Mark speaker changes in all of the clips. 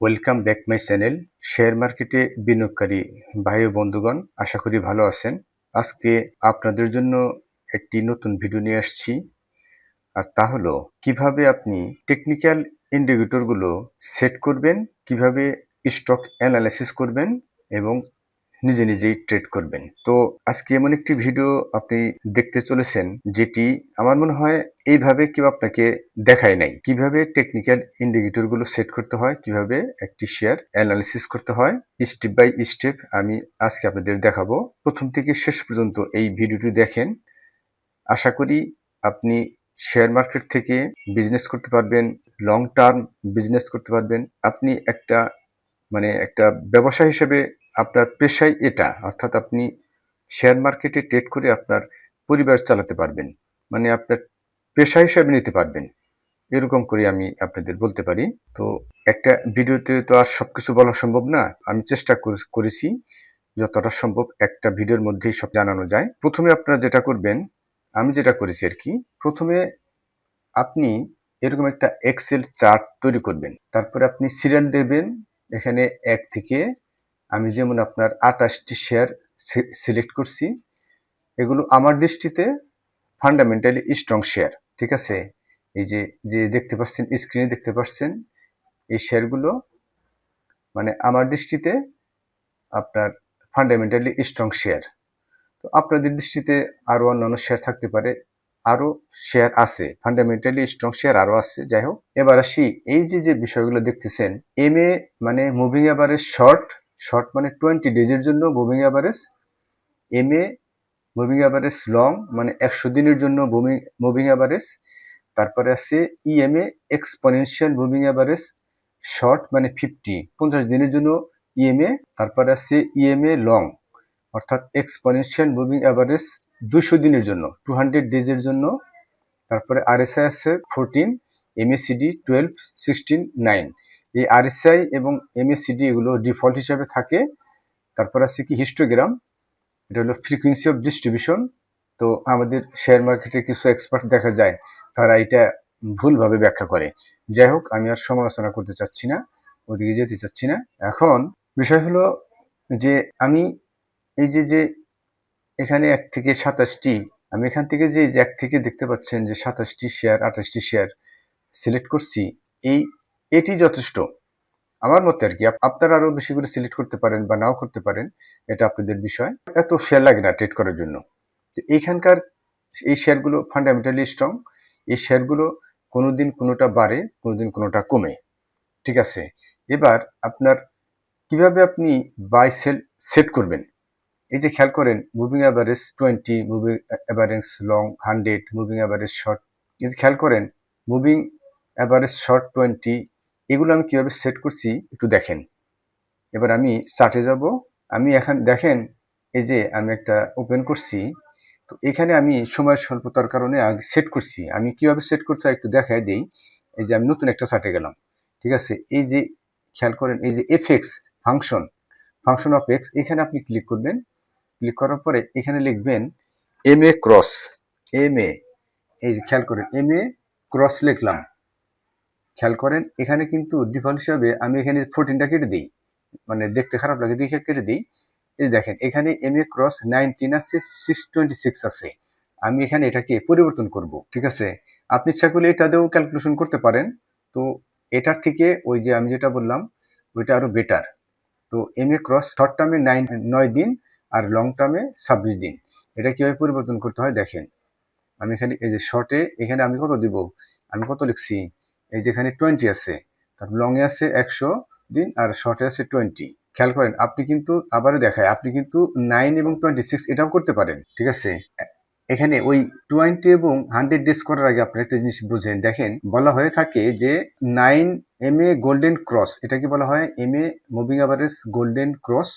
Speaker 1: Welcome back my channel. Share মার্কেটে বিনিয়োগকারী ভাই বন্ধুগণ, আশা করি ভালো আছেন। আজকে আপনাদের জন্য একটি নতুন ভিডিও নিয়ে আসছি। আর তা হলো, কীভাবে আপনি টেকনিক্যাল ইন্ডিকেটরগুলো সেট করবেন, কীভাবে স্টক অ্যানালাইসিস করবেন এবং নিজে নিজেই ট্রেড করবেন। তো আজকে এমন একটি ভিডিও আপনি দেখতে চলেছেন, যেটি আমার মনে হয় এইভাবে কেউ আপনাকে দেখায় নাই। কীভাবে টেকনিক্যাল ইন্ডিকেটরগুলো সেট করতে হয়, কীভাবে একটি শেয়ার অ্যানালিসিস করতে হয় স্টেপ বাই স্টেপ আমি আজকে আপনাদের দেখাবো। প্রথম থেকে শেষ পর্যন্ত এই ভিডিওটি দেখেন। আশা করি আপনি শেয়ার মার্কেট থেকে বিজনেস করতে পারবেন লং টার্ম বিজনেস করতে পারবেন। আপনি একটা মানে একটা ব্যবসা হিসেবে আপনার পেশাই এটা। অর্থাৎ আপনি শেয়ার মার্কেটে ট্রেড করে আপনার পরিবার চালাতে পারবেন। মানে আপনার পেশা হিসাবে নিতে পারবেন। এরকম করে আমি আপনাদের বলতে পারি। তো একটা ভিডিওতে তো আর সবকিছু বলা সম্ভব না। আমি চেষ্টা করে- করেছি যতটা সম্ভব একটা ভিডিওর মধ্যেই সব জানানো যায়। প্রথমে আপনারা যেটা করবেন, আমি যেটা করেছি আর কি, প্রথমে আপনি এরকম একটা এক্সেল চার্ট তৈরি করবেন। তারপরে আপনি সিরিয়াল দেবেন, এখানে এক থেকে আমি যেমন আপনার আটাশটি শেয়ার সিলেক্ট করছি, এগুলো আমার দৃষ্টিতে ফান্ডামেন্টালি স্ট্রং শেয়ার ঠিক আছে? এই যে যে দেখতে পাচ্ছেন স্ক্রিনে দেখতে পাচ্ছেন, এই শেয়ারগুলো মানে আমার দৃষ্টিতে আপনার ফান্ডামেন্টালি স্ট্রং শেয়ার তো আপনাদের দৃষ্টিতে আরও অন্যান্য শেয়ার থাকতে পারে আরও শেয়ার আছে ফান্ডামেন্টালি স্ট্রং শেয়ার আরও আছে, যাই হোক। এবার আসি, এই যে যে বিষয়গুলো দেখতেছেন এম এ মানে মুভিং অ্যাভারেজ শর্ট শর্ট মানে টোয়েন্টি ডেজের জন্য moving average M A moving average long মানে একশো দিনের জন্য মুভিং অ্যাভারেজ তারপরে আছে EMA exponential moving average short মানে ফিফটি পঞ্চাশ দিনের জন্য ইএমএ তারপরে আছে ইএমএ লং অর্থাৎ এক্সপোনেনশিয়াল মুভিং অ্যাভারেজ দুশো দিনের জন্য টু হান্ড্রেড ডেজের জন্য, তারপরে আর এস আরএসআই আছে fourteen MACD twelve sixteen nine এই আরএসআই এবং এমএসিডি এগুলো ডিফল্ট হিসাবে থাকে। তারপর আছে কি হিস্টোগ্রাম এটা হলো ফ্রিকুয়েন্সি অফ ডিস্ট্রিবিউশন তো আমাদের শেয়ার মার্কেটে কিছু এক্সপার্ট দেখা যায়, তারা এটা ভুলভাবে ব্যাখ্যা করে। যাই হোক, আমি আর সমালোচনা করতে চাচ্ছি না, ওদিকে যেতে চাচ্ছি না। এখন বিষয় হলো যে আমি এই যে যে এখানে এক থেকে সাতাশটি, আমি এখান থেকে যে এক থেকে দেখতে পাচ্ছেন যে সাতাশটি শেয়ার আঠাশটি শেয়ার সিলেক্ট করছি, এই এটি যথেষ্ট। আমার মতে আর কি, আপ- আপনারা আরও বেশি করে সিলেক্ট করতে পারেন বা নাও করতে পারেন, এটা আপনাদের বিষয়। এত শেয়ার লাগে না ট্রেড করার জন্য। তো এইখানকার এই শেয়ারগুলো ফান্ডামেন্টালি স্ট্রং এই শেয়ারগুলো কোনোদিন কোনোটা বাড়ে, কোনোদিন কোনোটা কমে। ঠিক আছে? এবার আপনার কীভাবে আপনি বাই সেল সেট করবেন? এই যে খেয়াল করেন moving average twenty moving average long hundred moving average short যদি খেয়াল করেন মুভিং অ্যাভারেজ শর্ট টোয়েন্টি এগুলো আমি কীভাবে সেট করছি একটু দেখেন। এবার আমি চার্টে যাব। আমি এখন দেখেন, এই যে আমি একটা ওপেন করছি, তো এখানে আমি সময় স্বল্পতার কারণে আগে সেট করছি। আমি কীভাবে সেট করতে একটু দেখাই দিই। এই যে আমি নতুন একটা চার্টে গেলাম। ঠিক আছে? এই যে, খেয়াল করেন, এই যে FX function function of X এখানে আপনি ক্লিক করবেন। ক্লিক করার পরে এখানে লিখবেন M A cross M A এই যে খেয়াল করেন এম এ ক্রস লিখলাম। খেয়াল করেন, এখানে কিন্তু ডিফল্ট হিসাবে আমি এখানে ফোরটিনটা কেটে দিই। মানে দেখতে খারাপ লাগে, দেখে কেটে দিই। এই দেখেন, এখানে এম এ ক্রস নাইনটিন আছে সিক্স টোয়েন্টি সিক্স আছে। আমি এখানে এটাকে পরিবর্তন করব, ঠিক আছে? আপনি ইচ্ছা করলে এটা দিয়েও ক্যালকুলেশন করতে পারেন। তো এটার থেকে ওই যে আমি যেটা বললাম, ওইটা আরও বেটার তো এম এ ক্রস শর্ট টার্মে নাইন নয় দিন আর লং টার্মে ছাব্বিশ দিন। এটা কীভাবে পরিবর্তন করতে হয় দেখেন। আমি এখানে, এই যে শর্টে এখানে আমি কত দিব? আমি কত লিখছি? এই যেখানে টোয়েন্টি আছে তারপর লং এ আছে একশো দিন আর শর্টে আছে টোয়েন্টি খেয়াল করেন, আপনি কিন্তু আবারও দেখায়, আপনি কিন্তু নাইন এবং টোয়েন্টি সিক্স এটাও করতে পারেন, ঠিক আছে? এখানে ওই টোয়েন্টি এবং হান্ড্রেড ডেজ করার আগে আপনি একটা জিনিস বুঝেন, দেখেন, বলা হয়ে থাকে যে nine M A golden cross এটাকে বলা হয় M A moving average golden cross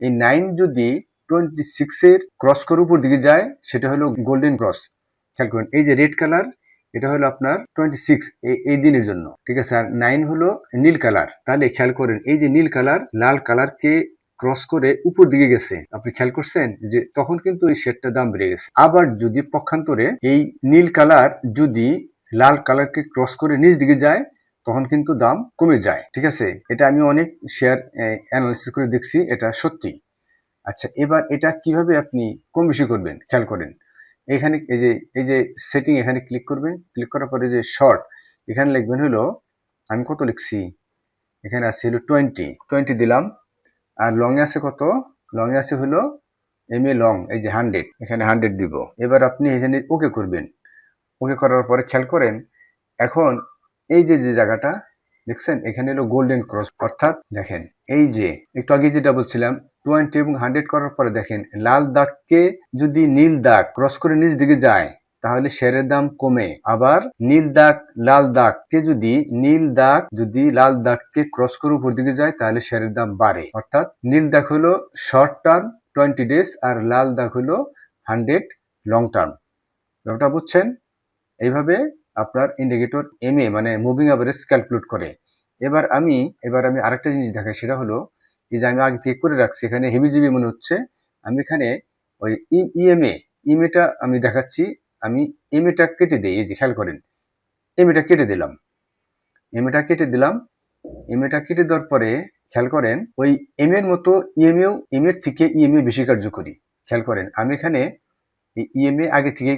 Speaker 1: এই নাইন যদি টোয়েন্টি সিক্সের ক্রস করে উপর দিকে যায়, সেটা হলো গোল্ডেন ক্রস খেয়াল করুন, এই যে রেড কালার এটা হলো আপনার টোয়েন্টি সিক্স এই দিনের জন্য। ঠিক আছে? আর নাইন হলো নীল কালার। তাহলে খেয়াল করেন, এই যে নীল কালার, লাল কালারকে ক্রস করে উপর দিকে গেছে। আপনি খেয়াল করছেন যে তখন কিন্তু এই শেডটার দাম বেড়ে গেছে। আবার যদি পক্ষান্তরে এই নীল কালার যদি লাল কালারকে ক্রস করে নিচ দিকে যায়, তখন কিন্তু দাম কমে যায়। ঠিক আছে? এটা আমি অনেক শেয়ার অ্যানালিসিস করে দেখছি, এটা সত্যি। আচ্ছা এবার এটা কীভাবে আপনি কম বেশি করবেন? খেয়াল করেন। এখানে এই যে এই যে সেটিং এখানে ক্লিক করবেন ক্লিক করার পরে যে শর্ট এখানে লিখবেন হলো, আমি কত লিখছি? এখানে আছে হলো টোয়েন্টি টোয়েন্টি দিলাম, আর লং এ আছে কত? লং এ আছে হলো এম এ লং এই যে হান্ড্রেড এখানে হান্ড্রেড দিব। এবার আপনি এখানে ওকে করবেন। ওকে করার পরে খেয়াল করেন, এখন এই যে যে জায়গাটা, দেখছেন? এখানে হলো গোল্ডেন ক্রস অর্থাৎ দেখেন, এই যে, একটু আগে যেটা বলছিলাম টোয়েন্টি এবং হান্ড্রেড করার পরে দেখেন, লাল দাগকে যদি নীল দাগ ক্রস করে নিচ দিকে যায়, তাহলে শেয়ারের দাম কমে। আবার নীল দাগ, লাল দাগকে যদি নীল দাগ যদি লাল দাগকে ক্রস করে উপর দিকে যায়, তাহলে শেয়ারের দাম বাড়ে। অর্থাৎ নীল দাগ হলো শর্ট টার্ম টোয়েন্টি ডেজ আর লাল দাগ হলো হান্ড্রেড লং টার্ম ব্যাপারটা বুঝছেন? এইভাবে আপনার ইন্ডিকেটর এম এ মানে মুভিং অ্যাভারেজ ক্যালকুলেট করে। এবার আমি এবার আমি আরেকটা জিনিস দেখাই, সেটা হলো এই যে আমি আগে থেকে করে রাখছি, এখানে হেভিজিবি মনে হচ্ছে, আমি এখানে ওই ইএমএ, ইএমএটা আমি দেখাচ্ছি, আমি এমএটা কেটে দিই, এই যে খেয়াল করেন এমএটা কেটে দিলাম। এমএটা কেটে দিলাম এমএটা কেটে দেওয়ার পরে খেয়াল করেন, ওই এম এর মতো ইএমএও এম এর থেকে ইএমএ বেশি কার্যকরী। খেয়াল করেন, আমি এখানে ইএমএ আগে থেকে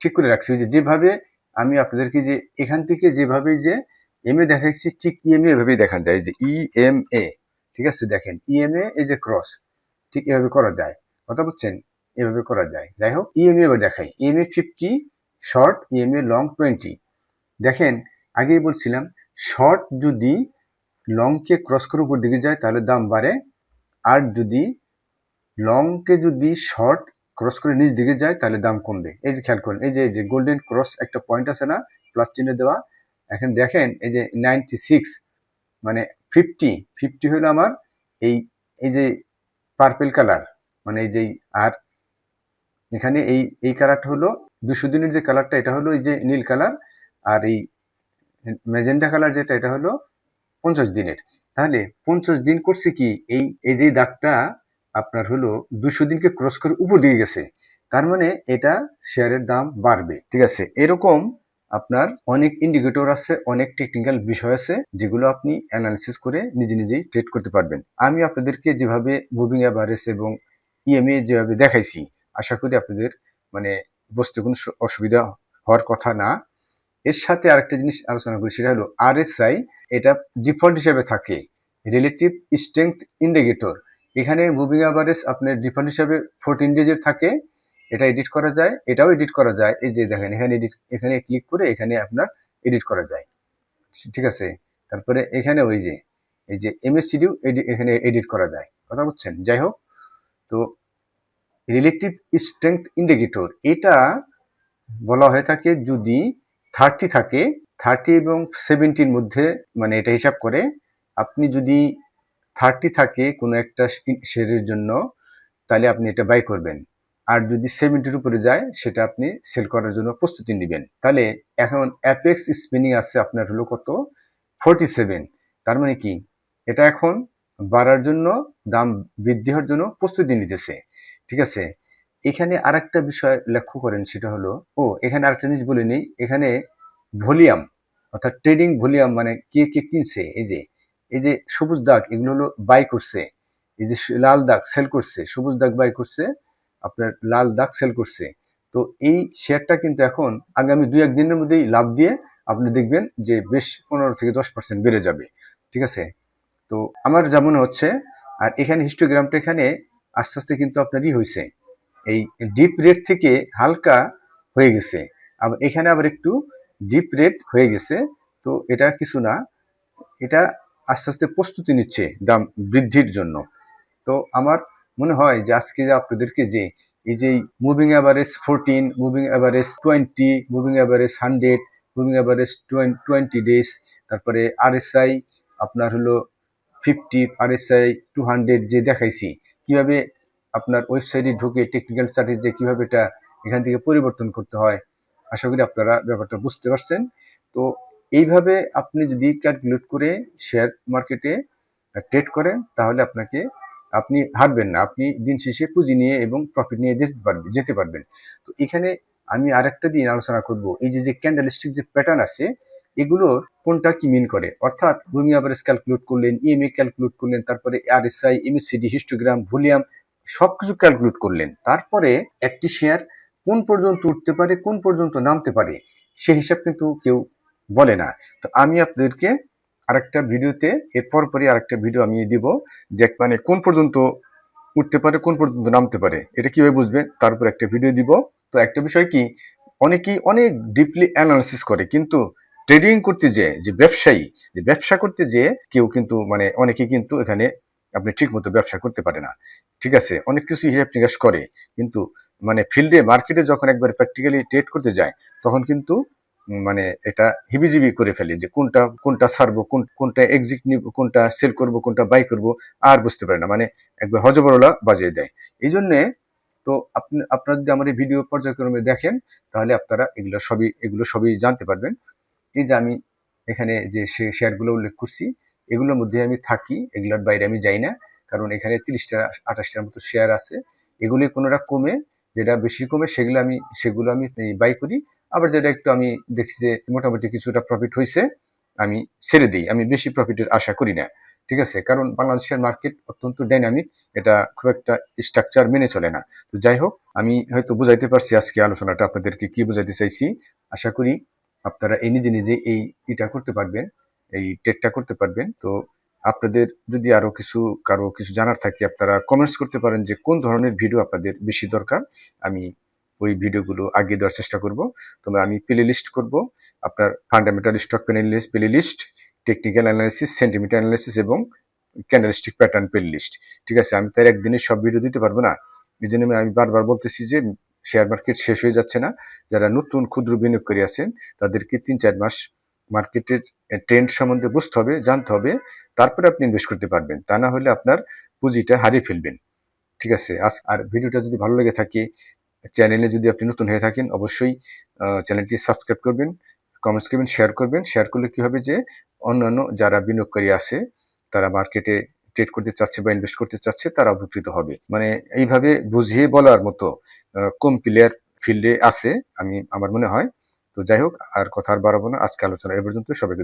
Speaker 1: ঠিক করে রাখছি যে যেভাবে আমি আপনাদেরকে যে এখান থেকে যেভাবে যে এম এ দেখাচ্ছি ঠিক ইএমএ এভাবেই দেখান যায়, যে ইএমএ। ঠিক আছে? দেখেন ইএমএ এই যে ক্রস ঠিক এভাবে করা যায়। কথা বুঝছেন? এভাবে করা যায়। যাই হোক ইএমএ এবার দেখাই। EMA fifty short EMA long twenty দেখেন, আগেই বলছিলাম শর্ট যদি লংকে ক্রস করে উপর দিকে যায়, তাহলে দাম বাড়ে। আর যদি লংকে যদি শর্ট ক্রস করে নিচ দিকে যায়, তাহলে দাম কমবে। এই যে খেয়াল করেন, এই যে এই যে গোল্ডেন ক্রস একটা পয়েন্ট আছে না প্লাস চিহ্ন দেওয়া। এখন দেখেন, এই যে নাইনটি সিক্স মানে ফিফটি ফিফটি হলো আমার এই এই যে পার্পেল কালার মানে এই যে আর এখানে এই এই কালারটা হলো দুশো দিনের যে কালারটা এটা হলো এই যে নীল কালার আর এই ম্যাজেন্ডা কালার যেটা, এটা হলো পঞ্চাশ দিনের তাহলে পঞ্চাশ দিন করছে কি? এই এই যে দাগটা আপনার হলো দুশো দিনকে ক্রস করে উপর দিয়ে গেছে। তার মানে এটা শেয়ারের দাম বাড়বে, ঠিক আছে? এরকম আপনার অনেক ইন্ডিকেটর আছে, অনেক টেকনিক্যাল বিষয় আছে, যেগুলো আপনি অ্যানালিসিস করে নিজে নিজেই ট্রেড করতে পারবেন। আমি আপনাদেরকে যেভাবে মুভিং অ্যাভারেজ এবং ইএমএ যেভাবে দেখাইছি, আশা করি আপনাদের মানে বুঝতে কোনো অসুবিধা হওয়ার কথা না। এর সাথে আরেকটা জিনিস আলোচনা করি, সেটা হলো আরএসআই এটা ডিফল্ট হিসেবে থাকে রিলেটিভ স্ট্রেংথ ইন্ডিকেটর এখানে মুভিং অ্যাভারেজ আপনার ডিফল্ট হিসাবে ফোরটিন ডেজের থাকে এটা এডিট করা যায়, এটাও এডিট করা যায়। এই যে দেখেন, এখানে এডিট এখানে ক্লিক করে এখানে আপনার এডিট করা যায়। ঠিক আছে? তারপরে এখানে ওই যে, এই যে এমএসসিডিও এখানে এডিট করা যায়। কথা বুঝছেন? যাই হোক, তো রিলেটিভ স্ট্রেংথ ইন্ডিকেটর এটা বলা হয়ে থাকে যদি থার্টি থাকে থার্টি এবং সেভেন্টির মধ্যে মানে এটা হিসাব করে, আপনি যদি থার্টি থাকে কোনো একটা শেয়ারের জন্য, তাহলে আপনি এটা বাই করবেন। আর যদি সেভেন্টির উপরে যায়, সেটা আপনি সেল করার জন্য প্রস্তুতি নেবেন। তাহলে এখন অ্যাপেক্স স্পিনিং আছে আপনার হলো কত? ফোরটি সেভেন তার মানে কি? এটা এখন বাড়ার জন্য, দাম বৃদ্ধি হওয়ার জন্য প্রস্তুতি নিতেছে। ঠিক আছে? এখানে আরেকটা বিষয় লক্ষ্য করেন, সেটা হলো, ও, এখানে আরেকটা জিনিস বলে নেই। এখানে ভলিউম, অর্থাৎ ট্রেডিং ভলিউম মানে কে কে কিনছে? এই যে এই যে সবুজ দাগ, এগুলো হলো বাই করছে। এই যে লাল দাগ সেল করছে, সবুজ দাগ বাই করছে। আপনার লাল দাগ সেল করছে। তো এই শেয়ারটা কিন্তু এখন আগামী দুই, এক দিনের মধ্যেই লাভ দিয়ে আপনি দেখবেন যে বেশ পনেরো থেকে দশ পার্সেন্ট বেড়ে যাবে। ঠিক আছে? তো আমার যেমন হচ্ছে, আর এখানে হিস্টোগ্রামটা এখানে আস্তে আস্তে কিন্তু আপনারই হয়েছে এই ডিপ রেট থেকে হালকা হয়ে গেছে। আবার এখানে আবার একটু ডিপ রেট হয়ে গেছে। তো এটা কিছু না, এটা আস্তে আস্তে প্রস্তুতি নিচ্ছে দাম বৃদ্ধির জন্য। তো আমার মনে হয় যে আজকে আপনাদেরকে যে এই যে moving average fourteen moving average twenty moving average hundred moving average twenty days তারপরে আরএসআই আপনার হলো ফিফটি আরএসআই টু হান্ড্রেড যে দেখাইছি, কীভাবে আপনার ওয়েবসাইটে ঢুকে টেকনিক্যাল স্টাডিজ যে কীভাবে এটা এখান থেকে পরিবর্তন করতে হয়, আশা করি আপনারা ব্যাপারটা বুঝতে পারছেন। তো এইভাবে আপনি যদি ক্যালকুলেট করে শেয়ার মার্কেটে ট্রেড করেন, তাহলে আপনাকে আপনি হারবেন না, আপনি দিন শেষে পুঁজি নিয়ে এবং প্রফিট নিয়ে যেতে পারবেন যেতে পারবেন। তো এখানে আমি আরেকটা দিন আলোচনা করব, এই যে যে ক্যান্ডেলস্টিক যে প্যাটার্ন আছে, এগুলোর কোনটা কি মিন করে? অর্থাৎ ভূমি অ্যাভারেজ ক্যালকুলেট করলেন ইএমএ ক্যালকুলেট করলেন, তারপরে আরএসআই এমএসিডি হিস্টোগ্রাম ভলিউম সবকিছু ক্যালকুলেট করলেন। তারপরে একটি শেয়ার কোন পর্যন্ত উঠতে পারে, কোন পর্যন্ত নামতে পারে, সে হিসাব কিন্তু কেউ বলে না। তো আমি আপনাদেরকে আরেকটা ভিডিওতে এর পরপরই আরেকটা ভিডিও আমি দিব, যে মানে কোন পর্যন্ত উঠতে পারে, কোন পর্যন্ত নামতে পারে, এটা কীভাবে বুঝবেন, তার উপর একটা ভিডিও দিব। তো একটা বিষয় কি, অনেকেই অনেক ডিপলি অ্যানালিসিস করে, কিন্তু ট্রেডিং করতে যে যে ব্যবসায়ী, যে ব্যবসা করতে যে কেউ কিন্তু মানে অনেকে কিন্তু এখানে আপনি ঠিক মতো ব্যবসা করতে পারে না। ঠিক আছে, অনেক কিছু হিসাব নিকাশ করে, কিন্তু মানে ফিল্ডে মার্কেটে যখন একবার প্র্যাকটিক্যালি ট্রেড করতে যায়, তখন কিন্তু মানে এটা হিবিজিবি করে ফেলে যে কোনটা কোনটা ছাড়বো কোন, কোনটা এক্সিট নিব, কোনটা সেল করব, কোনটা বাই করব, আর বুঝতে পারে না। মানে একবার হজবরলা বাজিয়ে দেয়। এই জন্যে তো আপনি, আপনারা যদি আমার এই ভিডিও পর্যায়ক্রমে দেখেন, তাহলে আপনারা এগুলো সবই এগুলো সবই জানতে পারবেন। এই যে আমি এখানে যে শেয়ারগুলো উল্লেখ করছি, এগুলোর মধ্যে আমি থাকি, এগুলোর বাইরে আমি যাই না। কারণ এখানে তিরিশটা, আঠাশটার মতো শেয়ার আছে। এগুলি কোনোটা কমে যেটা বেশি কমে সেগুলো আমি সেগুলো আমি বাই করি। আবার যেটা একটু আমি দেখি যে মোটামুটি কিছুটা প্রফিট হয়েছে আমি ছেড়ে দিই। আমি বেশি প্রফিটের আশা করি না। ঠিক আছে? কারণ বাংলাদেশের মার্কেট অত্যন্ত ডাইনামিক এটা খুব একটা স্ট্রাকচার মেনে চলে না। তো যাই হোক, আমি হয়তো বুঝাইতে পারছি আজকে আলোচনাটা আপনাদেরকে কি বুঝাইতে চাইছি। আশা করি আপনারা এই নিজে নিজে এই এটা করতে পারবেন, এই টেটটা করতে পারবেন। তো আপনাদের যদি আরও কিছু, কারও কিছু জানার থাকে, আপনারা কমেন্টস করতে পারেন যে কোন ধরনের ভিডিও আপনাদের বেশি দরকার। আমি ওই ভিডিওগুলো আগে দেওয়ার চেষ্টা করব। তবে আমি প্লে লিস্ট করব। আপনার fundamental stock panelist playlist technical analysis sentimental analysis এবং ক্যান্ডেলস্টিক প্যাটার্ন প্লে লিস্ট ঠিক আছে? আমি তার একদিনে সব ভিডিও দিতে পারব না। এই জন্য আমি বারবার বলতেছি যে শেয়ার মার্কেট শেষ হয়ে যাচ্ছে না। যারা নতুন ক্ষুদ্র বিনিয়োগকারী আছেন, তাদেরকে তিন চার মাস মার্কেটের ট্রেন্ড সম্বন্ধে বুঝতে হবে, জানতে হবে, তারপরে আপনি ইনভেস্ট করতে পারবেন। তা না হলে আপনার পুঁজিটা হারিয়ে ফেলবেন। ঠিক আছে? আর ভিডিওটা যদি ভালো লেগে থাকে চ্যানেলে যদি আপনি নতুন হয়ে থাকেন, অবশ্যই চ্যানেলটি সাবস্ক্রাইব করবেন কমেন্টস করবেন শেয়ার করবেন। শেয়ার করলে কী হবে যে, অন্যান্য যারা বিনিয়োগকারী আছে, তারা মার্কেটে ট্রেড করতে চাচ্ছে বা ইনভেস্ট করতে চাচ্ছে, তারা উপকৃত হবে। মানে এইভাবে বুঝিয়ে বলার মতো কম প্লেয়ার ফিল্ডে আছে, আমি, আমার মনে হয় তো যাই হোক আর কথা আর বাড়াবো না আজকে আলোচনা এ পর্যন্ত সবাইকে।